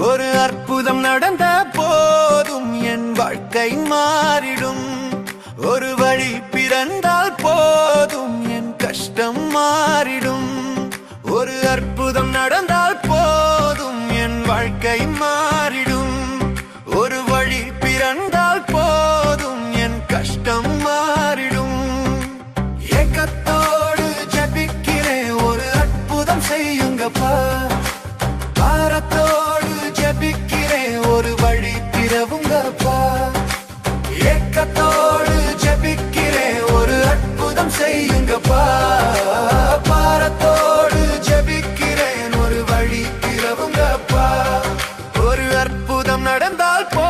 ஒரு அற்புதம் நடந்த போதும் என் வாழ்க்கை மாறிடும். ஒரு வழி பிறந்தால் போதும் என் கஷ்டம் மாறிடும். ஒரு அற்புதம் நடந்தால் போதும் என் வாழ்க்கை மாறிடும். ஒரு வழி பிறந்தால் போதும் என் கஷ்டம் மாறிடும். ஏக்கத்தோடு ஜபிக்கிறேன் ஒரு அற்புதம் செய்யுங்கப்பா. கூட்டம் நடந்தால் போ